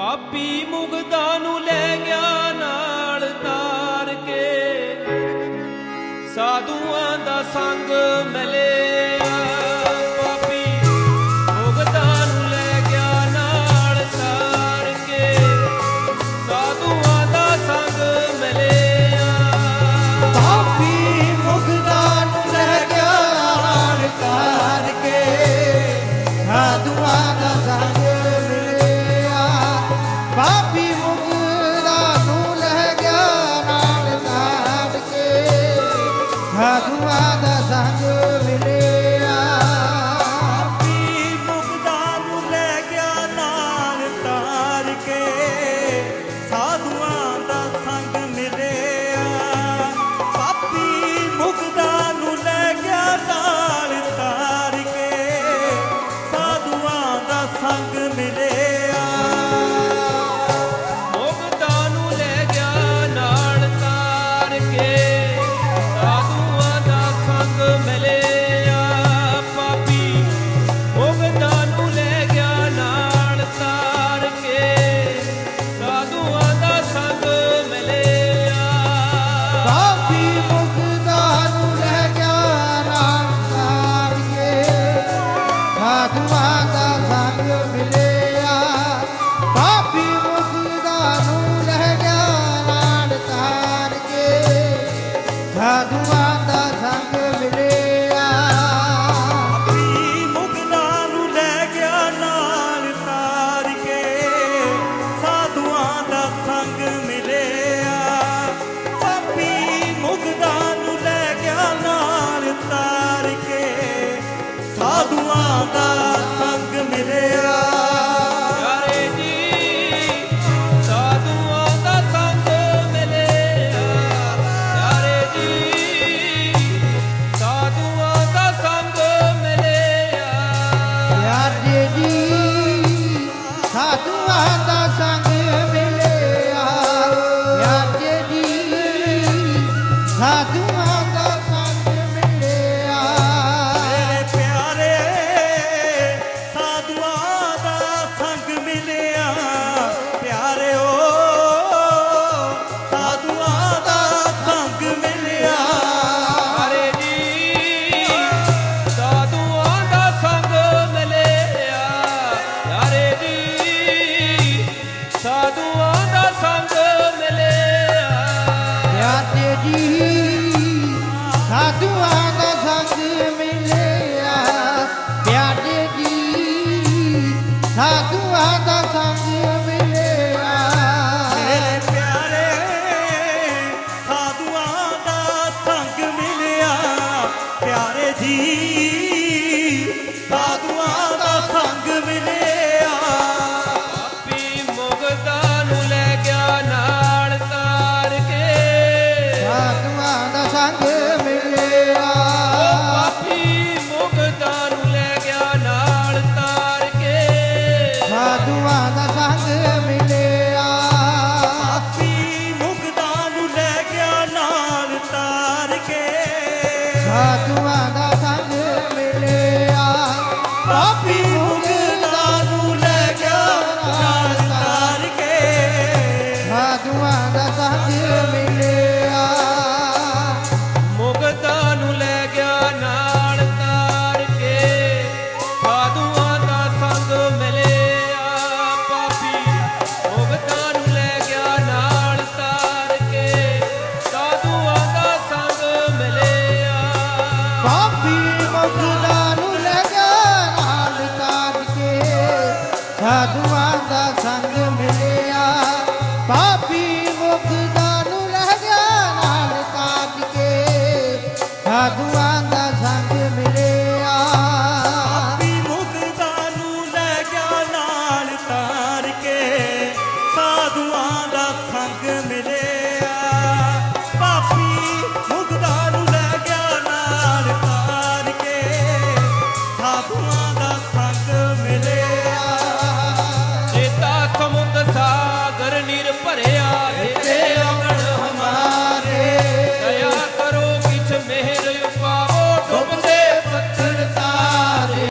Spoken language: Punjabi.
ਪਾਪੀ ਮੁਗਦਾ ਨੂੰ ਲੈ ਗਿਆ ਨਾਲ ਤਾਰ ਕੇ। ਸਾਧੂਆਂ ਦਾ ਸੰਗ ਮਲੇ। magoadas a noite.